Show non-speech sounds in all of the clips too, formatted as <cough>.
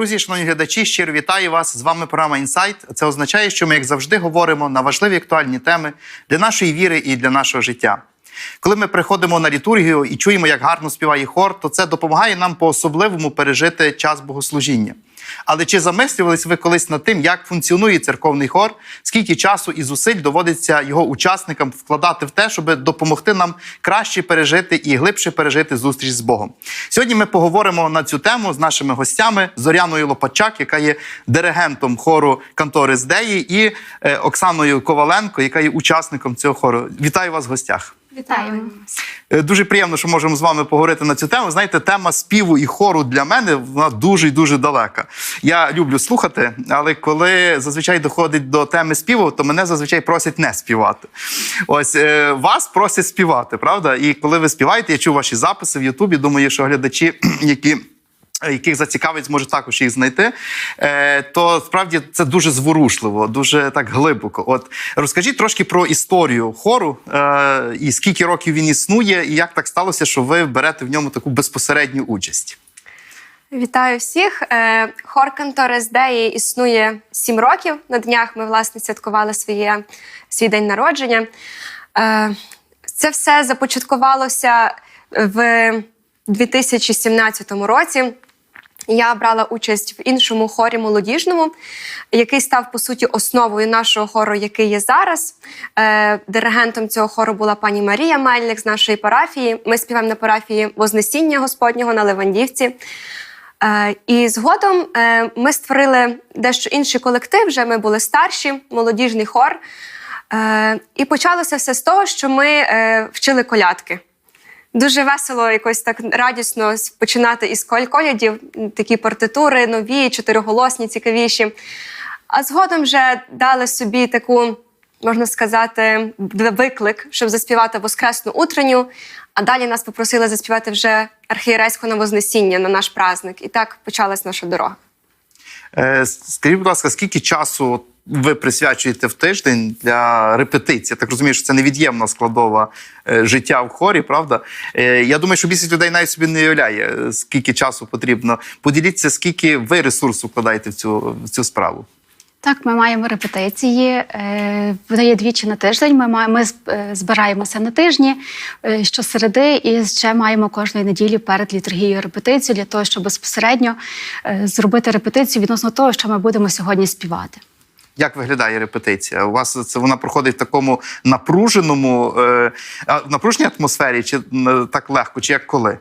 Друзі, шановні глядачі, щиро вітаю вас. З вами програма Інсайт. Це означає, що ми, як завжди, говоримо на важливі актуальні теми для нашої віри і для нашого життя. Коли ми приходимо на літургію і чуємо, як гарно співає хор, то це допомагає нам по-особливому пережити час богослужіння. Але чи замислювались ви колись над тим, як функціонує церковний хор, скільки часу і зусиль доводиться його учасникам вкладати в те, щоб допомогти нам краще пережити і глибше пережити зустріч з Богом? Сьогодні ми поговоримо на цю тему з нашими гостями Зоряною Лопачак, яка є диригентом хору Кантори з Деї, і е, Оксаною Коваленко, яка є учасником цього хору. Вітаю вас в гостях. Вітаємо. Е, Дуже приємно, що можемо з вами поговорити на цю тему. Знаєте, тема співу і хору для мене вона дуже і дуже далека. Я люблю слухати, але коли зазвичай доходить до теми співу, то мене зазвичай просять не співати. Ось е, вас просять співати, правда? І коли ви співаєте, я чув ваші записи в Ютубі. Думаю, що глядачі, <clears throat> які яких зацікавить, зможе також їх знайти, е, то справді це дуже зворушливо, дуже так глибоко. От розкажіть трошки про історію хору е, і скільки років він існує, і як так сталося, що ви берете в ньому таку безпосередню участь. Вітаю всіх. Е, Хор Кантори Деї існує сім років. На днях ми власне святкували своє, свій день народження. Це все започаткувалося в 2017 році. Я брала участь в іншому хорі молодіжному, який став по суті основою нашого хору, який є зараз. Е, Диригентом цього хору була пані Марія Мельник з нашої парафії. Ми співаємо на парафії Вознесіння Господнього на Левандівці. Е, І згодом е, ми створили дещо інший колектив. Вже ми були старші, молодіжний хор. І почалося все з того, що ми вчили колядки. Дуже весело, якось так радісно починати із коль- колядів, такі партитури нові, чотириголосні, цікавіші. А згодом вже дали собі таку, можна сказати, виклик, щоб заспівати воскресну утренню. А далі нас попросили заспівати вже архієрейську на Вознесіння на наш праздник. І так почалась наша дорога. Е, Скажіть, будь ласка, скільки часу ви присвячуєте в тиждень для репетиції? Так розумію, що це невід'ємна складова е, життя в хорі, правда? Е, Я думаю, що більшість людей навіть собі не уявляє, е, скільки часу потрібно. Поділіться, скільки ви ресурсу вкладаєте в цю, в цю справу. Так, ми маємо репетиції. Вони є двічі на тиждень. Ми маємо ми збираємося на тижні щосереди, і ще маємо кожної неділі перед літургією репетицію для того, щоб безпосередньо зробити репетицію відносно того, що ми будемо сьогодні співати. Як виглядає репетиція? У вас це вона проходить в такому напруженому, е, напруженій атмосфері, чи так легко, чи як коли?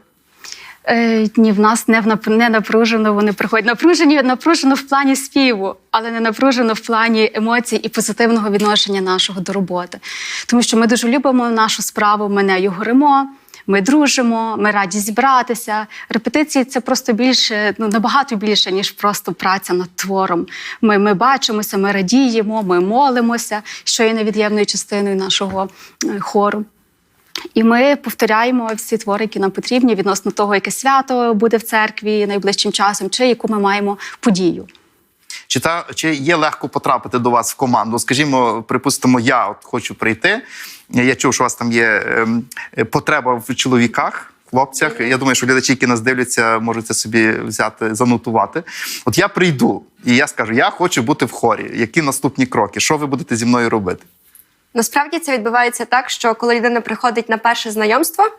Е, ні, в нас не, в не напружено, вони приходять напружені, напружено в плані співу, але не напружено в плані емоцій і позитивного відношення нашого до роботи. Тому що ми дуже любимо нашу справу, ми нею горимо. Ми дружимо, ми раді зібратися. Репетиції це просто більше, ну набагато більше, ніж просто праця над твором. Ми, ми бачимося, ми радіємо, ми молимося, що є невід'ємною частиною нашого е, хору. І ми повторяємо всі твори, які нам потрібні відносно того, яке свято буде в церкві найближчим часом, чи яку ми маємо подію. Чи та чи є легко потрапити до вас в команду? Скажімо, припустимо, я от хочу прийти. Я чув, що у вас там є ем, е, потреба в чоловіках. Хлопцях, я думаю, що глядачі, які нас дивляться, можуть це собі взяти, занотувати. От я прийду і я скажу: я хочу бути в хорі. Які наступні кроки? Що ви будете зі мною робити? Насправді це відбувається так, що коли людина приходить на перше знайомство,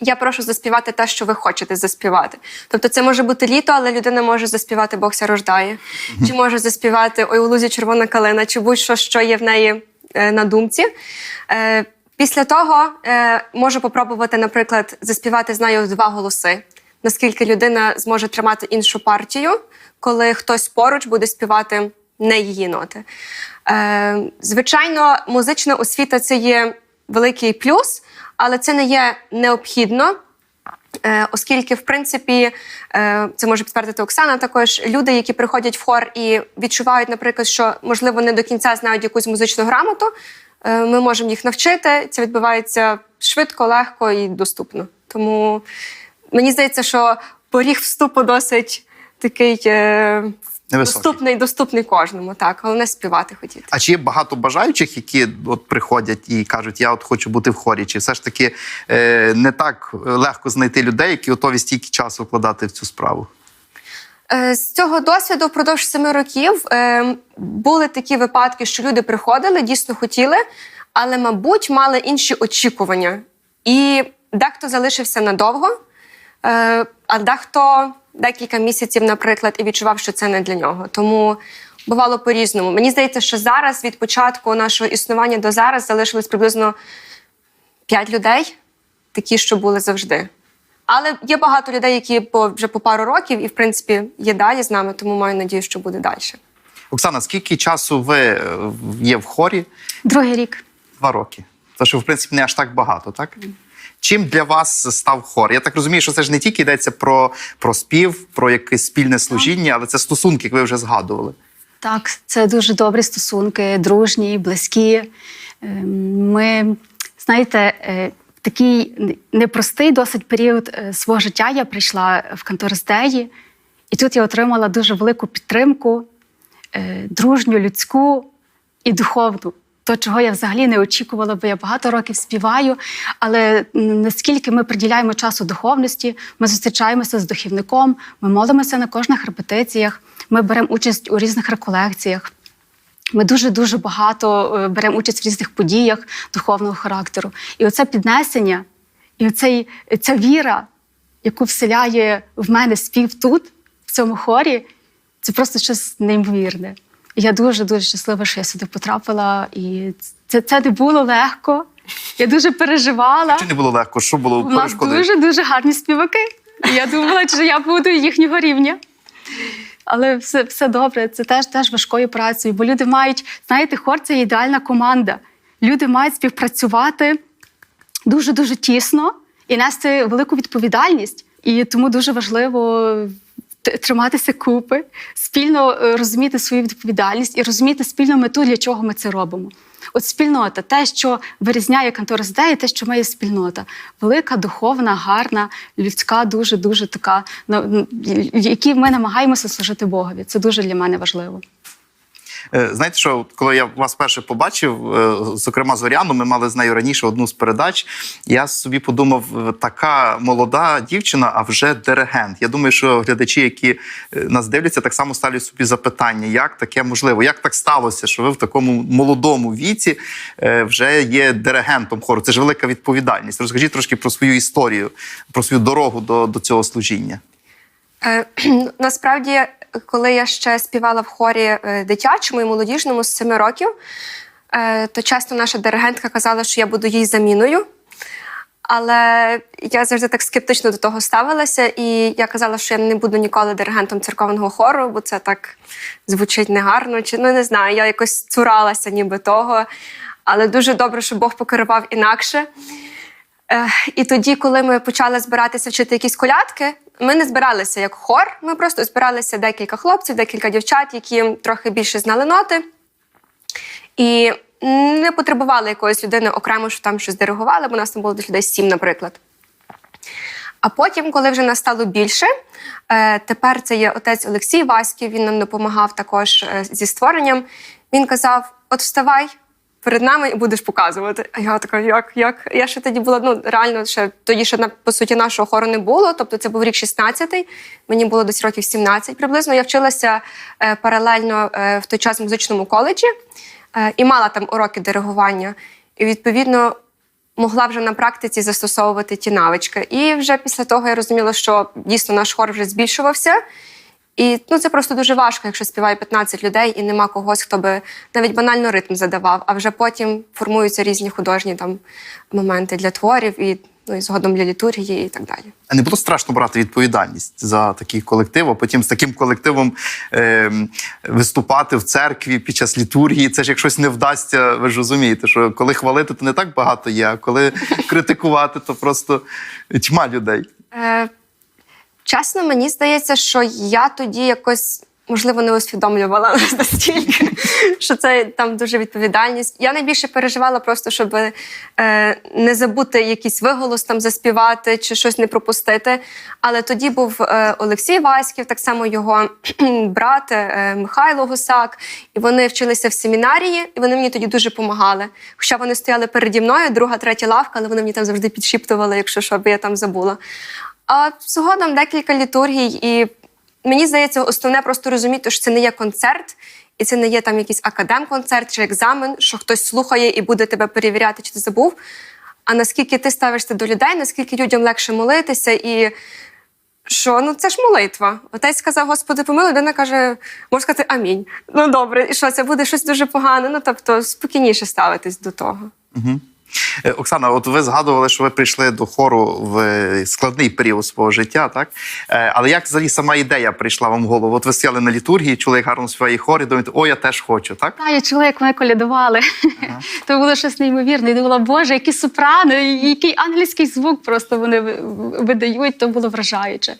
я прошу заспівати те, що ви хочете заспівати. Тобто, це може бути літо, але людина може заспівати Бог ся рождає, чи може заспівати Ой у лузі червона калина, чи будь-що, що є в неї е, на думці. Після того е, можу попробувати, наприклад, заспівати з нею два голоси. Наскільки людина зможе тримати іншу партію, коли хтось поруч буде співати не її ноти. Е, звичайно, музична освіта це є великий плюс, але це не є необхідно. Е, Оскільки, в принципі, е, це може підтвердити Оксана, також люди, які приходять в хор і відчувають, наприклад, що можливо не до кінця знають якусь музичну грамоту, е, ми можемо їх навчити. Це відбувається швидко, легко і доступно. Тому мені здається, що поріг вступу досить такий Невисокий. доступний, доступний кожному. Так, головне співати хотіти. А чи є багато бажаючих, які от приходять і кажуть, я от хочу бути в хорі? Чи все ж таки е, не так легко знайти людей, які готові стільки часу вкладати в цю справу? Е, З цього досвіду впродовж семи років е, були такі випадки, що люди приходили, дійсно хотіли, але, мабуть, мали інші очікування. І дехто залишився надовго, е, а дехто декілька місяців, наприклад, і відчував, що це не для нього. Тому бувало по-різному. Мені здається, що зараз від початку нашого існування до зараз залишилось приблизно п'ять людей, такі, що були завжди. Але є багато людей, які по вже по пару років і, в принципі, є далі з нами, тому маю надію, що буде далі. Оксана, скільки часу ви е, є в хорі? Другий рік. Два роки. То що, в принципі, не аж так багато, так? Чим для вас став хор? Я так розумію, що це ж не тільки йдеться про, про спів, про якесь спільне служіння, але це стосунки, як ви вже згадували. Так, це дуже добрі стосунки, дружні, близькі. Ем, Ми, знаєте, е, в такий непростий досить період е, свого життя я прийшла в Кантористеї, і тут я отримала дуже велику підтримку, е, дружню, людську і духовну. То, чого я взагалі не очікувала, бо я багато років співаю. Але наскільки ми приділяємо часу духовності, ми зустрічаємося з духівником, ми молимося на кожних репетиціях, ми беремо участь у різних реколекціях. Ми дуже дуже багато е, беремо участь в різних подіях духовного характеру. І оце піднесення, і оцей, ця віра, яку вселяє в мене спів тут, в цьому хорі, це просто щось неймовірне. Я дуже дуже щаслива, що я сюди потрапила. І це, це не було легко. Я дуже переживала. Чи не було легко? Що було У нас дуже дуже гарні співаки. Я думала, що я буду їхнього рівня. Але все, все добре, це теж, теж важкою працею, бо люди мають, знаєте, хор це ідеальна команда. Люди мають співпрацювати дуже дуже тісно і нести велику відповідальність. І тому дуже важливо триматися купи, спільно е, розуміти свою відповідальність і розуміти спільну мету, для чого ми це робимо. От спільнота, те, що вирізняє Канторис Деї, те, що має спільнота, велика, духовна, гарна, людська, дуже дуже така, ну, які ми намагаємося служити Богові. Це дуже для мене важливо. Е, Знаєте, що коли я вас перше побачив, е, зокрема Зоряну, ми мали з нею раніше одну з передач. Я собі подумав, е, така молода дівчина, а вже диригент. Я думаю, що глядачі, які нас дивляться, так само ставлять собі запитання, як таке можливо, як так сталося, що ви в такому молодому віці вже є диригентом хору. Це ж велика відповідальність. Розкажіть трошки про свою історію, про свою дорогу до, до цього служіння. <clears throat> Насправді, коли я ще співала в хорі е, дитячому і молодіжному з 7 років, е, то часто наша диригентка казала, що я буду їй заміною. Але я завжди так скептично до того ставилася, і я казала, що я не буду ніколи диригентом церковного хору, бо це так звучить негарно. Чи ну не знаю, я якось цуралася ніби того. Але дуже добре, що Бог покерував інакше. І тоді, коли ми почали збиратися вчити якісь колядки, ми не збиралися як хор, ми просто збиралися декілька хлопців, декілька дівчат, які трохи більше знали ноти. І не потребували якоїсь людини окремо, що там щось диригували, бо нас там було десь людей сім, наприклад. А потім, коли вже нас стало більше, е, тепер це є отець Олексій Васьків, він нам допомагав також е, зі створенням. Він казав: от вставай перед нами і будеш показувати. А я така, як, як? Я ще тоді була, ну реально, ще тоді ще по суті нашого хору не було. Тобто це був рік 16-й, мені було десь років 17 приблизно. Я вчилася е, паралельно е, в той час в музичному коледжі е, і мала там уроки диригування. І відповідно могла вже на практиці застосовувати ті навички. І вже після того я розуміла, що дійсно наш хор вже збільшувався. І ну, це просто дуже важко, якщо співає 15 людей і нема когось, хто би навіть банально ритм задавав, а вже потім формуються різні художні там моменти для творів і, ну, і згодом для літургії і так далі. А не було страшно брати відповідальність за такий колектив, а потім з таким колективом е, виступати в церкві під час літургії. Це ж як щось не вдасться, ви ж розумієте, що коли хвалити, то не так багато є, а коли <laughs> критикувати, то просто тьма людей. Е, чесно, мені здається, що я тоді якось. Можливо, не усвідомлювала <laughs> настільки, що це там дуже відповідальність. Я найбільше переживала просто, щоб е, не забути якийсь виголос там заспівати чи щось не пропустити. Але тоді був е, Олексій Васьків, так само його <clears throat> брат е, Михайло Гусак, і вони вчилися в семінарії, і вони мені тоді дуже допомагали. Хоча вони стояли переді мною, друга, третя лавка, але вони мені там завжди підшіптували, якщо що, я там забула. А згодом декілька літургій і мені здається, основне просто розуміти, що це не є концерт, і це не є там якийсь академ-концерт чи екзамен, що хтось слухає і буде тебе перевіряти, чи ти забув. А наскільки ти ставишся до людей, наскільки людям легше молитися, і що ну це ж молитва. Отець сказав, Господи, помилуй, людина каже, може сказати амінь. Ну добре, і що це буде щось дуже погане? Ну тобто спокійніше ставитись до того. Е, Оксана, от ви згадували, що ви прийшли до хору в е, складний період свого життя, так? Е, Але як взагалі сама ідея прийшла вам в голову? От ви стояли на літургії, чули, як гарно співає хор, і думаєте, о, я теж хочу, так? Та, я чула, як мене колядували. <laughs> То було щось неймовірне. Я думала, Боже, які сопрано, і який англійський звук просто вони видають, то було вражаюче.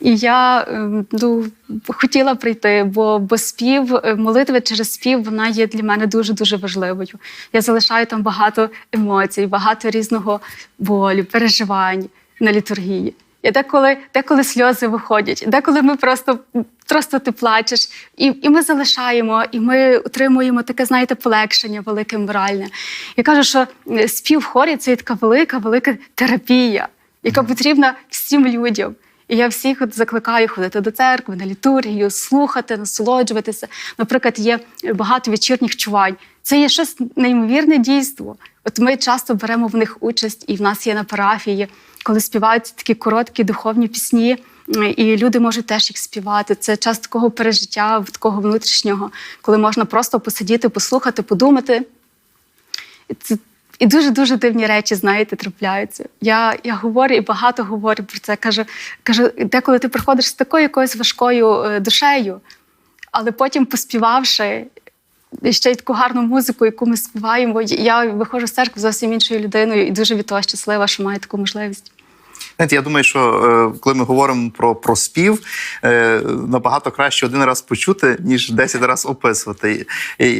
І я ем, ну, хотіла прийти, бо, бо спів, е, молитва через спів, вона є для мене дуже-дуже важливою. Я залишаю там багато емоцій, багато різного болю, переживань на літургії. І деколи, деколи сльози виходять, деколи ми просто, просто ти плачеш, і, і ми залишаємо, і ми отримуємо таке, знаєте, полегшення велике моральне. Я кажу, що е, спів в хорі це така велика, велика терапія, яка потрібна всім людям. І я всіх от закликаю ходити до церкви, на літургію, слухати, насолоджуватися. Наприклад, є багато вечірніх чувань. Це є щось неймовірне дійство. От ми часто беремо в них участь, і в нас є на парафії, коли співають такі короткі духовні пісні, і люди можуть теж їх співати. Це час такого пережиття, такого внутрішнього, коли можна просто посидіти, послухати, подумати. Це і дуже дуже дивні речі, знаєте, трапляються. Я, я говорю і багато говорю про це. Кажу, кажу, деколи ти приходиш з такою якоюсь важкою е, душею, але потім поспівавши ще й таку гарну музику, яку ми співаємо, я виходжу з церкви зовсім іншою людиною і дуже від того щаслива, що маю таку можливість. Знаєте, я думаю, що е, коли ми говоримо про, про спів, е, набагато краще один раз почути, ніж 10 разів описувати.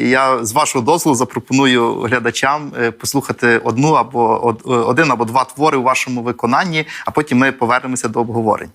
Я з вашого дозволу запропоную глядачам е, послухати одну або од- один або два твори у вашому виконанні, а потім ми повернемося до обговорення.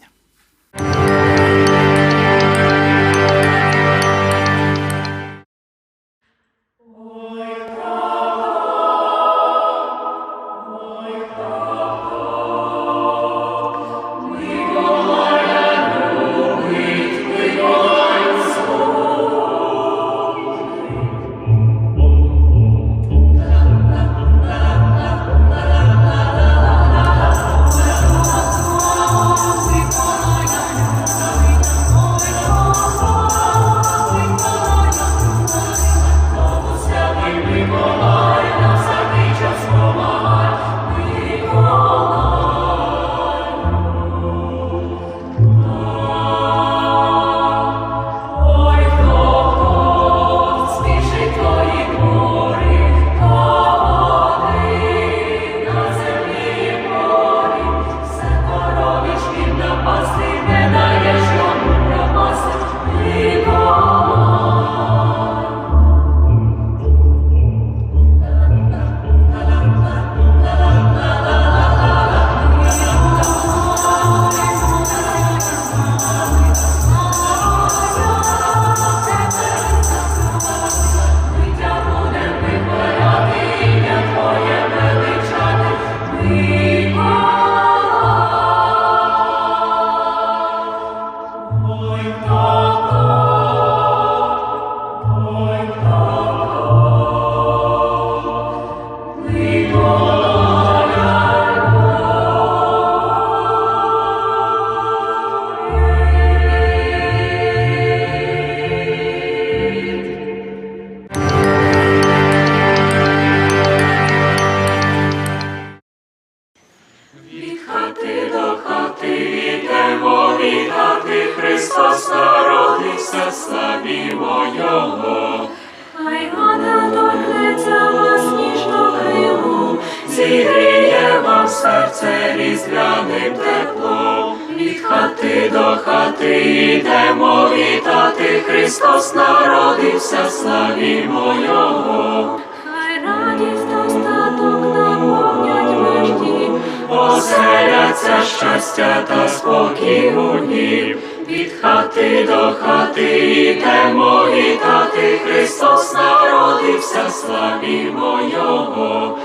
Різдвяним теплом. Від хати до хати йдемо вітати, Христос народився, славімо Його. Хай радість достаток наповнять вежді, оселяться щастя та спокій у дні. Від хати до хати йдемо вітати, Христос народився, славімо Його,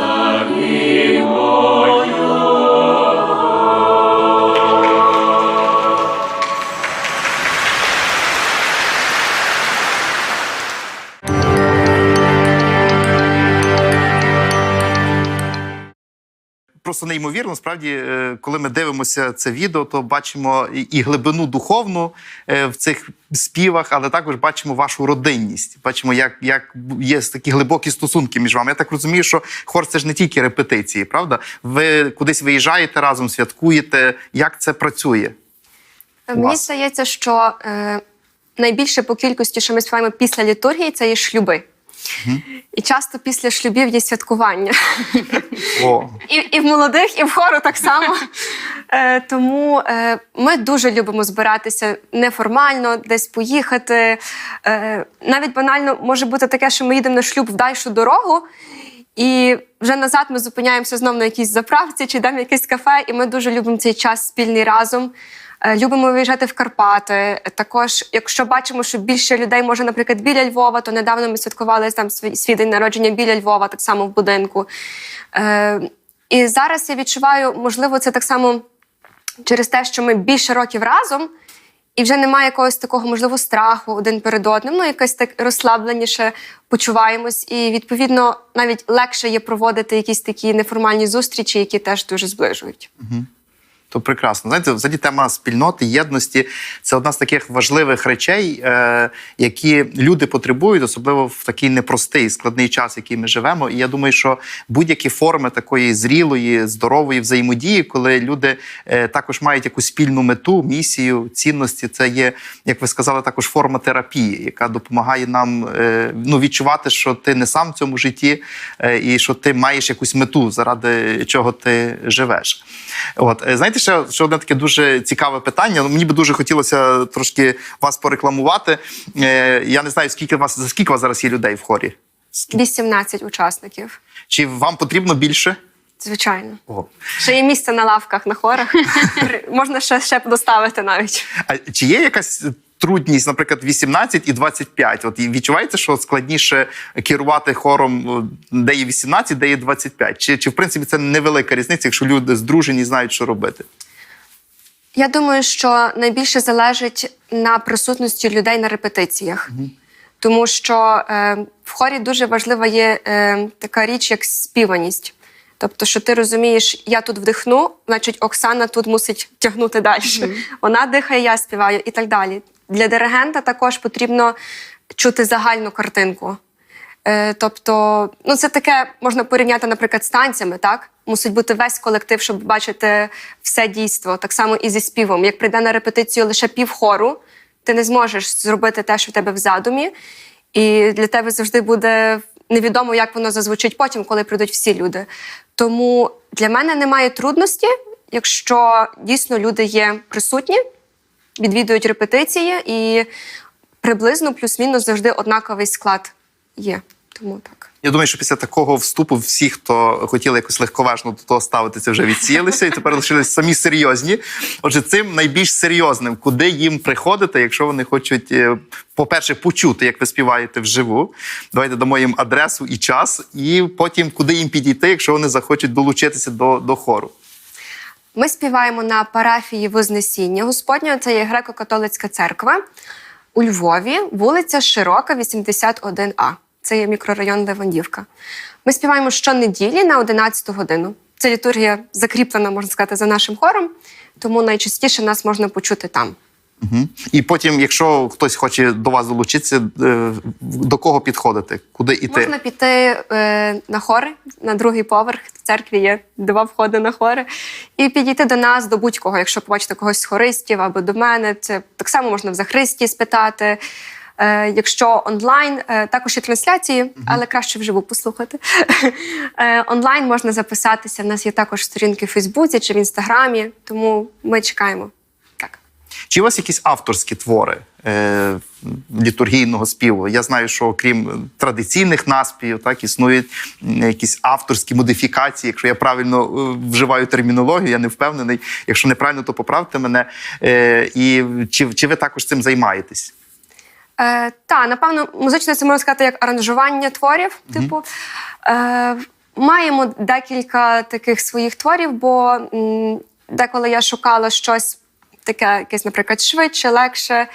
славімо просто неймовірно. Справді, е, коли ми дивимося це відео, то бачимо і- глибину духовну е, в цих співах, але також бачимо вашу родинність. Бачимо, як, як є такі глибокі стосунки між вами. Я так розумію, що хор це ж не тільки репетиції, правда? Ви кудись виїжджаєте разом, святкуєте. Як це працює? Мені Клас. здається, що е, найбільше по кількості, що ми співаємо після літургії, це є шлюби. І часто після шлюбів є святкування. О, І, і в молодих, і в хору так само. Е, тому е, ми дуже любимо збиратися неформально, десь поїхати. Е, навіть банально може бути таке, що ми їдемо на шлюб в дальшу дорогу, і вже назад ми зупиняємося знов на якійсь заправці чи йдемо якесь кафе, і ми дуже любимо цей час спільний разом. Е, Любимо виїжджати в Карпати. Також, якщо бачимо, що більше людей може, наприклад, біля Львова, то недавно ми святкували там свій, свій день народження біля Львова, так само в будинку. Е, і зараз я відчуваю, можливо, це так само через те, що ми більше років разом, і вже немає якогось такого, можливо, страху один перед одним. Ну, якось так розслабленіше почуваємось. І відповідно навіть легше є проводити якісь такі неформальні зустрічі, які теж дуже зближують. То прекрасно. Знаєте, взагалі тема спільноти, єдності це одна з таких важливих речей, е, які люди потребують, особливо в такий непростий складний час, який ми живемо. І я думаю, що будь-які форми такої зрілої, здорової взаємодії, коли люди е, також мають якусь спільну мету, місію, цінності, це є, як ви сказали, також форма терапії, яка допомагає нам е, ну, відчувати, що ти не сам в цьому житті, і що ти маєш якусь мету, заради чого ти живеш. От знаєте, ще, ще одне таке дуже цікаве питання. Ну, Мені би дуже хотілося трошки вас порекламувати. Е, Я не знаю, скільки вас за скільки у вас зараз є людей в хорі? 18 учасників. Чи вам потрібно більше? Звичайно. Ого. Ще є місце на лавках на хорах. <laughs> Можна ще, ще доставити навіть. А чи є якась трудність, наприклад, 18 і 25? От і відчуваєте, що складніше керувати хором, о, де є 18, де є 25? Чи, чи в принципі це невелика різниця, якщо люди здружені знають, що робити? Я думаю, що найбільше залежить на присутності людей на репетиціях. Тому що е, в хорі дуже важлива є е, така річ, як співаність. Тобто, що ти розумієш, я тут вдихну, значить Оксана тут мусить тягнути далі. Вона дихає, я співаю і так далі. Для диригента також потрібно чути загальну картинку. Е, тобто, ну це таке можна порівняти, наприклад, з танцями, так? Мусить бути весь колектив, щоб бачити все дійство. Так само і зі співом. Як прийде на репетицію лише пів хору, ти не зможеш зробити те, що в тебе в задумі, і для тебе завжди буде невідомо, як воно зазвучить потім, коли прийдуть всі люди. Тому для мене немає трудності, якщо дійсно люди є присутні, відвідують репетиції, і приблизно плюс-мінус завжди однаковий склад є. Тому так. Я думаю, що після такого вступу всі, хто хотіли якось легковажно до того ставитися, вже відсіялися і тепер лишились самі серйозні. Отже, цим найбільш серйозним, куди їм приходити, якщо вони хочуть, е, по-перше, почути, як ви співаєте вживу. Давайте дамо їм адресу і час, і потім куди їм підійти, якщо вони захочуть долучитися до, до хору. Ми співаємо на парафії Вознесіння Господнього. Це є греко-католицька церква у Львові, вулиця Широка, 81А. Це є мікрорайон Левандівка. Ми співаємо щонеділі на 11 годину. Це літургія закріплена, можна сказати, за нашим хором, тому найчастіше нас можна почути там. Угу. І потім, якщо хтось хоче до вас долучитися, е, до кого підходити, куди йти? Можна піти е, на хори на другий поверх. В церкві є два входи на хори, і підійти до нас, до будь-кого, якщо побачите когось з хористів або до мене. Це так само можна в захристі спитати. Е, якщо онлайн, е, також є трансляції, але краще вживу послухати. <laughs> Е, онлайн можна записатися. В нас є також сторінки в Фейсбуці чи в Інстаграмі, тому ми чекаємо. Чи у вас якісь авторські твори е, літургійного співу? Я знаю, що окрім традиційних наспівів, так існують якісь авторські модифікації. Якщо я правильно е, вживаю термінологію, я не впевнений. Якщо неправильно, то поправте мене. Е, і чи, чи ви також цим займаєтесь? Е, та, напевно, музично це можна сказати як аранжування творів. Типу, е, маємо декілька таких своїх творів, бо м, деколи я шукала щось таке якесь, наприклад, швидше, легше.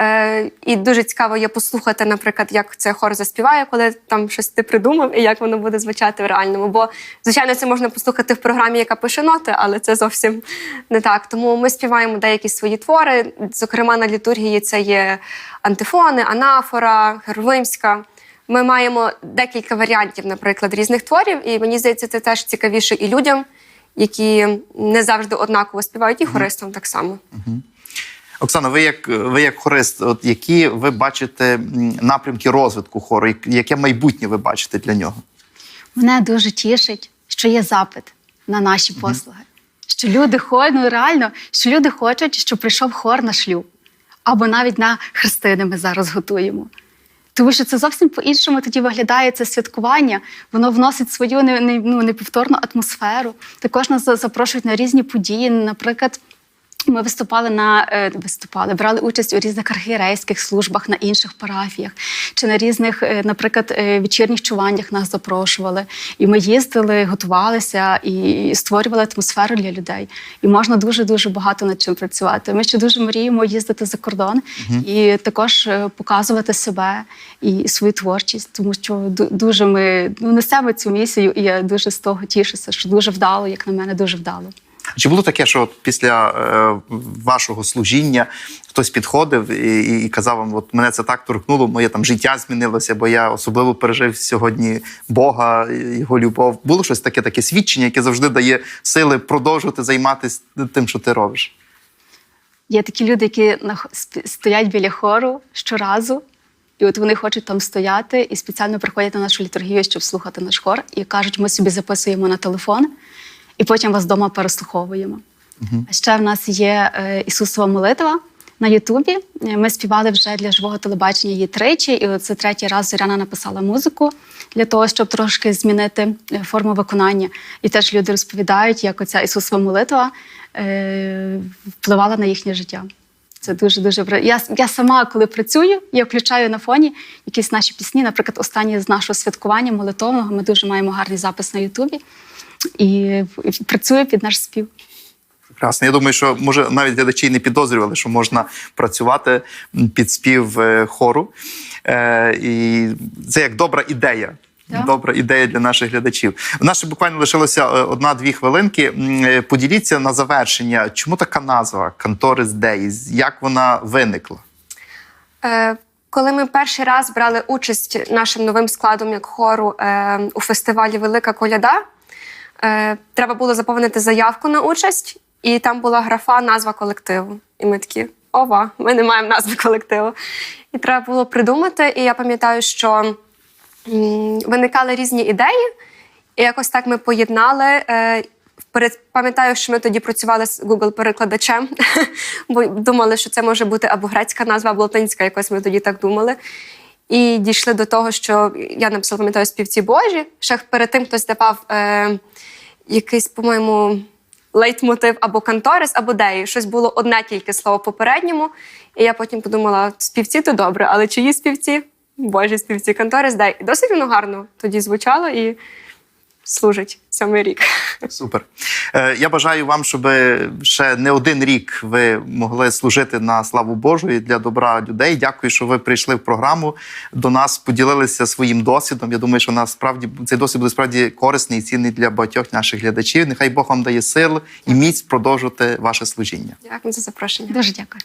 Е, і дуже цікаво є послухати, наприклад, як це хор заспіває, коли там щось ти придумав, і як воно буде звучати в реальному. Бо, звичайно, це можна послухати в програмі, яка пише ноти, але це зовсім не так. Тому ми співаємо деякі свої твори. Зокрема, на літургії це є антифони, анафора, херувимська. Ми маємо декілька варіантів, наприклад, різних творів, і мені здається, це теж цікавіше і людям, які не завжди однаково співають, і хористам так само. Оксана, ви як ви як хорист, от які ви бачите напрямки розвитку хору, яке майбутнє ви бачите для нього? Мене дуже тішить, що є запит на наші послуги. Що люди ходять, ну реально, що люди хочуть, щоб прийшов хор на шлюб. Або навіть на хрестини ми зараз готуємо. Тому що це зовсім по-іншому тоді виглядає це святкування. Воно вносить свою не, не, ну, неповторну атмосферу. Також нас запрошують на різні події. Наприклад, ми виступали на е, виступали, брали участь у різних архієрейських службах на інших парафіях, чи на різних, е, наприклад, е, вечірніх чуваннях нас запрошували. І ми їздили, готувалися і створювали атмосферу для людей. І можна дуже дуже багато над чим працювати. Ми ще дуже мріємо їздити за кордон і також показувати себе і свою творчість, тому що ду- дуже ми ну, несемо цю місію, і я дуже з того тішуся, що дуже вдало, як на мене, дуже вдало. Чи було таке, що після е, вашого служіння хтось підходив і, і, і казав вам, от мене це так торкнуло, моє там життя змінилося, бо я особливо пережив сьогодні Бога, його любов. Було щось таке, таке свідчення, яке завжди дає сили продовжувати займатися тим, що ти робиш. Є такі люди, які стоять біля хору щоразу, і от вони хочуть там стояти і спеціально приходять на нашу літургію, щоб слухати наш хор, і кажуть, ми собі записуємо на телефон, і потім вас вдома переслуховуємо. А ще в нас є е, Ісусова молитва на Ютубі. Е, Ми співали вже для живого телебачення її тричі, і це третій раз Зоряна написала музику для того, щоб трошки змінити е, форму виконання. І теж люди розповідають, як оця Ісусова молитва впливала на їхнє життя. Це дуже дуже я, я сама, коли працюю, я включаю на фоні якісь наші пісні. Наприклад, останні з нашого святкування молитовного. Ми дуже маємо гарний запис на Ютубі і, працюю під наш спів. Прекрасно. Я думаю, що може навіть глядачі не підозрювали, що можна працювати під спів е, хору. Е, і це як добра ідея. Так. Добра ідея для наших глядачів. У нас ще буквально лишилося е, одна-дві хвилинки. Е, Поділіться на завершення, чому така назва Канторис Деїс? Як вона виникла? Е, коли ми перший раз брали участь нашим новим складом як хору е, у фестивалі Велика Коляда, е, треба було заповнити заявку на участь, і там була графа назва колективу. І ми такі: ова, ми не маємо назви колективу. І треба було придумати. І я пам'ятаю, що виникали різні ідеї, і якось так ми поєднали. Е, Пам'ятаю, що ми тоді працювали з Google-перекладачем, <laughs> бо думали, що це може бути або грецька назва, або латинська, якось ми тоді так думали. І дійшли до того, що я написала, пам'ятаю, співці Божі. Ще перед тим хтось давав е, якийсь, по-моєму, лейтмотив або канторис, або деї. Щось було одне тільки слово попередньому. І я потім подумала: співці то добре, але чиї співці? Божі співці, канторис, дей. І досить воно гарно тоді звучало і служить сьомий рік. Супер. Е, Я бажаю вам, щоб ще не один рік ви могли служити на славу Божу і для добра людей. Дякую, що ви прийшли в програму до нас, поділилися своїм досвідом. Я думаю, що насправді цей досвід буде справді корисний і цінний для багатьох наших глядачів. Нехай Бог вам дає сил і міць продовжувати ваше служіння. Дякую за запрошення. Дуже дякую.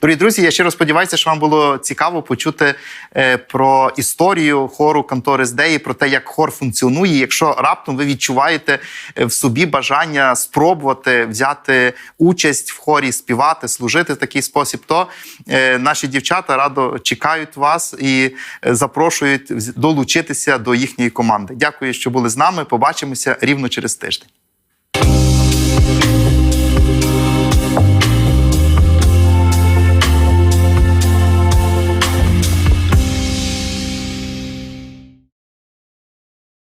Дорогі друзі, я щиро сподіваюся, що вам було цікаво почути е, про історію хору Канторис Деї, про те, як хор функціонує. Якщо раптом ви відчуваєте е, в собі бажання спробувати взяти участь в хорі, співати, служити в такий спосіб, то е, наші дівчата радо чекають вас і запрошують долучитися до їхньої команди. Дякую, що були з нами. Побачимося рівно через тиждень.